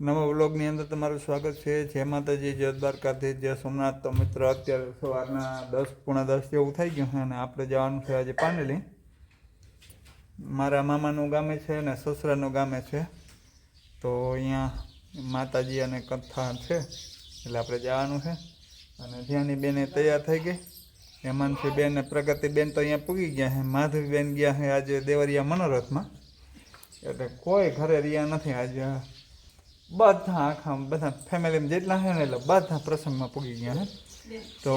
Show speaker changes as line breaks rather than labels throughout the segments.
નવા વ્લોગની અંદર તમારું સ્વાગત છે. જય માતાજી, જય દ્વારકાથી જય સોમનાથ. તો મિત્ર, અત્યારે સવારના દસ, પૂણા દસ જેવું થઈ ગયું અને આપણે જવાનું છે આજે પાનેલી. મારા મામાનું ગામે છે અને સસરાનું ગામે છે. તો અહીંયા માતાજી અને કથા છે, એટલે આપણે જવાનું છે. અને ધ્યાની બેને તૈયાર થઈ ગઈ. હેમાંશી બેન અને પ્રગતિબેન તો અહીંયા પૂગી ગયા છે. માધવીબેન ગયા છે આજે દેવરિયા મનોરથમાં. એટલે કોઈ ઘરે રહ્યા નથી આજે. બધા આખા બધા ફેમિલીમાં જેટલા છે ને એટલે બધા પ્રસંગમાં પૂગી ગયા હે. તો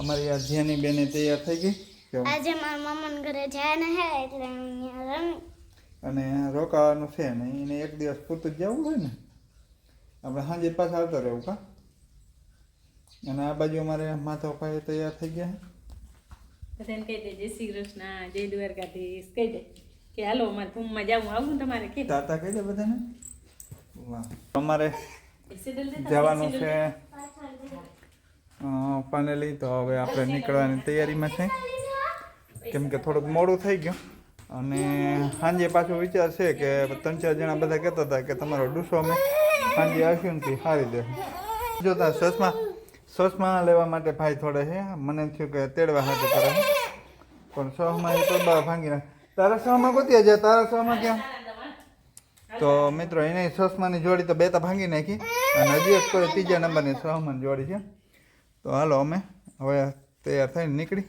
અમારી આ ધ્યાની બેને તૈયાર થઈ ગઈ.
આજે મારા મામાના ઘરે જાય ને હે એટલે
અને રોકાવાનું છે ને એને એક દિવસ પૂરતું જ જવું હોય ને. આપણે સાંજે પાછા આવતો રહેવું કા? અને આ બાજુ અમારે માથા ભાઈ તૈયાર થઈ ગયા
બધાને કહી દે જય શ્રી કૃષ્ણ જય દ્વારકાધીશ. કહી દે કે હાલો અમારે પૂમમાં જવું આવું તમારે કે?
તાતા કહી દે બધાને.
સિડલ
જવાનું છે. અ, પાનેલી તો હવે આપણે નીકળવાની તૈયારીમાં છે. કેમ કે થોડુંક મોડું થઈ ગયું. અને સાંજે પાછો વિચાર છે કે ત્રણ ચાર જણા બધા કહેતા હતા કે તમારો ડૂસો અમે સાંજે આવીશું ને તે સારી દે જોતા સસમા સસમા લેવા માટે ભાઈ થોડે છે. મને થયું કે તેડવા હાથે કરે પણ સહમાં એ તો ભાંગી નાખે. તારા સહમાં ગોતી જાય તારા સહમાં ક્યાં? તો મિત્રો એને સસમાની જોડી તો બે તો ભાંગી નાખી. અને હજી એક કોઈ ત્રીજા નંબરની સહમાની જોડી છે. તો હાલો અમે હવે તૈયાર થઈને નીકળી.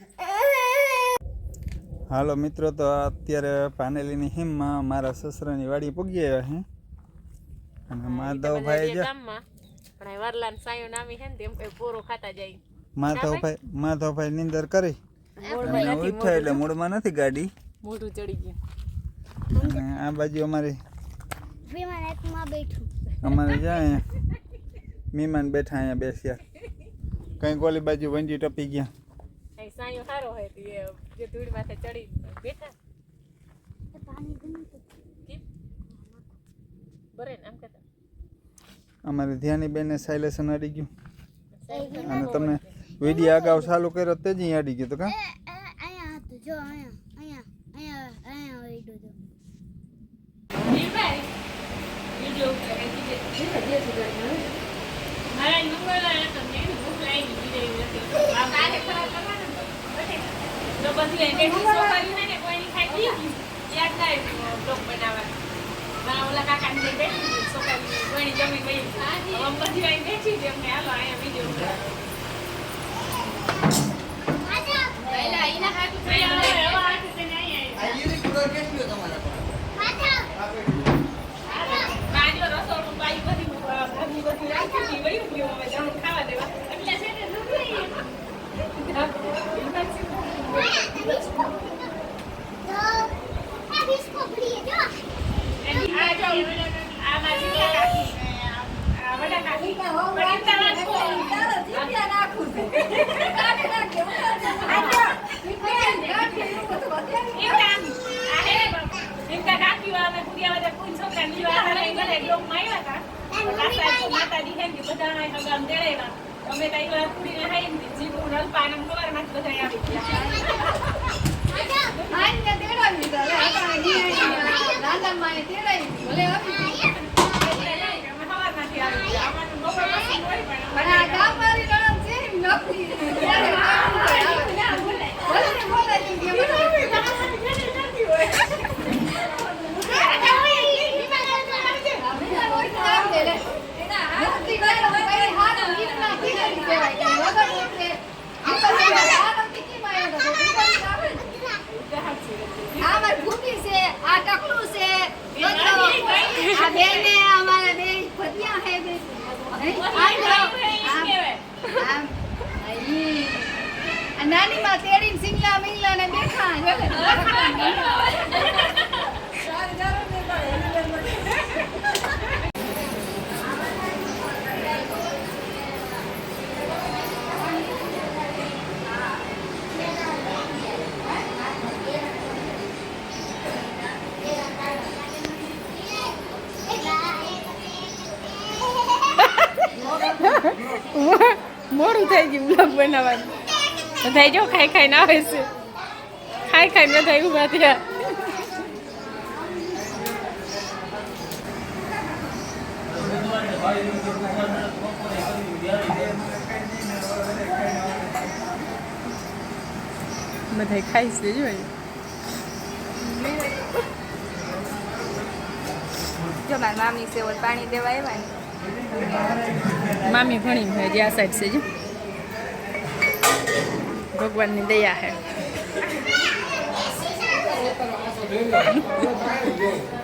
હાલો મિત્રો તો અત્યારે પાનેલીની હિમમાં મારા સસરાની વાડી પૂગી આવ્યા છે અને માધવભાઈ
જાય.
માધવભાઈ માધવભાઈ નિંદર કરી. અને ઉઠ્યા એટલે મૂળમાં નથી ગાડી.
મોઢું ચડી ગયું.
આ બાજુ અમારી
વિમાન એકમાં બેઠું.
અમારે જાય મહેમાન બેઠા અહીંયા બેસ્યા. કંઈક ઓલી બાજુ વંજી ટપી ગયા.
સાયો સારો હોય તો જે ધૂળ માથે ચડી બેઠા.
અમારે ધ્યાની બેને સાયલેશન અડી ગયું. અને તમને વીડિયો અગાઉ ચાલુ કર્યો તે જ અડી ગયું તો કા
અહીંયા હતું જો અહીંયા અહીંયા અહીંયા અહીંયા વળ્યું જો
વીડિયો મારા નંબર તમને ભૂખ લાગી વીડિયો નથી આ કાલે ખરાબ કરવાનો તો પછી એને છોકરી ને કોઈની ખાઈ યાદ ના બ્લોગ મારા ઓલા કાકા ને બેઠી છોકરી કોઈની જમી ગઈ પછી બેઠી છે અમને હાલો અહીંયા વીડિયો પહેલા એના હાથું થઈ હવે હાથું થઈને અહીંયા કાજો રસોડું બાઈ બધી ઘરની બધી રાખી હતી વયું ગયું હવે જમણ ખાવા દેવા એટલે છે ને નથી આ જો આ મારી કાકી આ વડા કાકી વડા માતાજી ને કે બધા હગામ તેડાવ્યા અમે તઈ વાર પૂરીને ખાઈ ને જીવું રલપાનમ કવરમાં બધા આવી ગયા એટલે નહીં, અમે સવારમાંથી આવી ગયા અમારું બપોર પછી હોય પણ અમારે
નાની માં તેડી સિંગલા મિંગલા ને બેઠા
મોડું થઈ ગયું બનાવવાનું. બધા જો ખાઈ ખાઈને આવે છે. ખાઈ ખાઈને બધા ઊભા થયા. બધા ખાઈ છે
જો મારી મામી સેવલ પાણી દેવા આવ્યા ને.
મામી ઘણી ભાઈ જે આ સાઈડ છે જો. ભગવાનની દયા હે.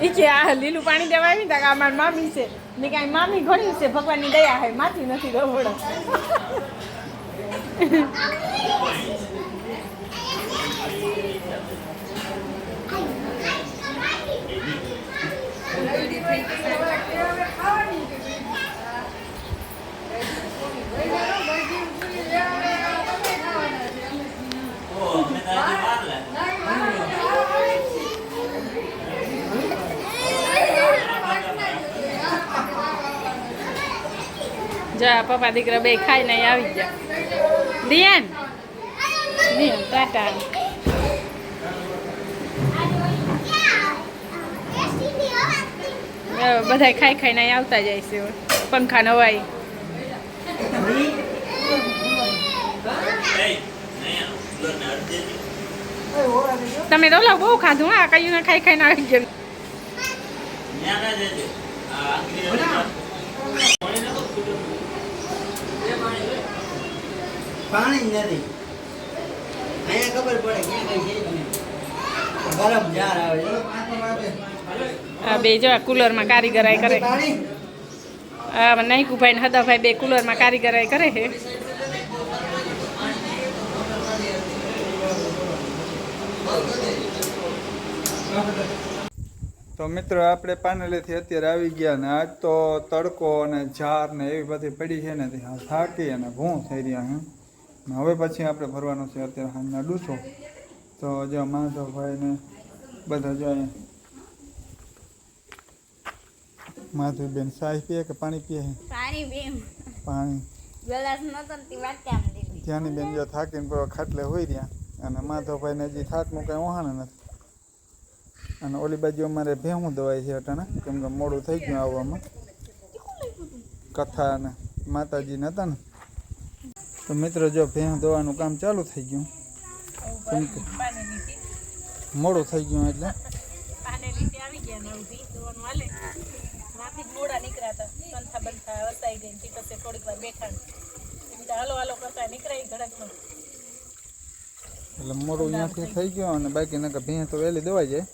એ કે આ લીલું પાણી દેવા આવી તા આ મારી મામી છે. ને કાંઈ મામી ઘણી છે, ભગવાનની દયા હે માથી નથી રવડો જા પપ્પા દીકરા બે ખાઈને નહીં આવી ગયા. દિયાન? દિયાન ટાટા. બધા ખાઈ ખાઈને અહીં આવતા જાય છે પંખા નવાય. તમે તો ઓલા બહુ ખાધું હા કયું ને ખાઈ ખાઈને આવી ગયા
પાણી જ નથી. અહીંયા ખબર પડે ક્યાં કઈ છે ગરમ જાર આવે
આ બે જો કુલરમાં કારીગરાઈ કરે.
હા
નહીં નાઈકુભાઈ ને હદાભાઈ બે કુલરમાં કારીગરાઈ કરે છે.
તો મિત્રો આપણે પાનેલેથી અત્યારે આવી ગયા ને આજ તો તડકો અને ઝાર ને એવી બધી પડી છે ને ત્યાં થાકી અને ભૂં થઈ રહ્યા હે ને હવે પછી આપણે ભરવાનું છે અત્યારે હાલના ડૂસો. તો જો માધવભાઈ ને બધા જો માધવબેન સાહી પીએ કે પાણી પીએ?
પાણી
ત્યાંની બેન જો થાકીને ખાટલે હોઈ રહ્યા અને માધવભાઈને હજી થાકનું કાંઈ વહાણ નથી. અને ઓલી બાજુ અમારે ભેહું દવાય છે અટાણે કેમ કે મોડું થઈ ગયું આવવામાં. કથા અને માતાજીને હતા ને. તો મિત્રો જો ભેહું દવાનું કામ ચાલુ થઈ ગયું. કેમ કે મોડું થઈ ગયું એટલે. એટલે મોડું ત્યાંથી થઈ ગયું અને બાકી નકર ભેં તો વહેલી દવાઈ જાય.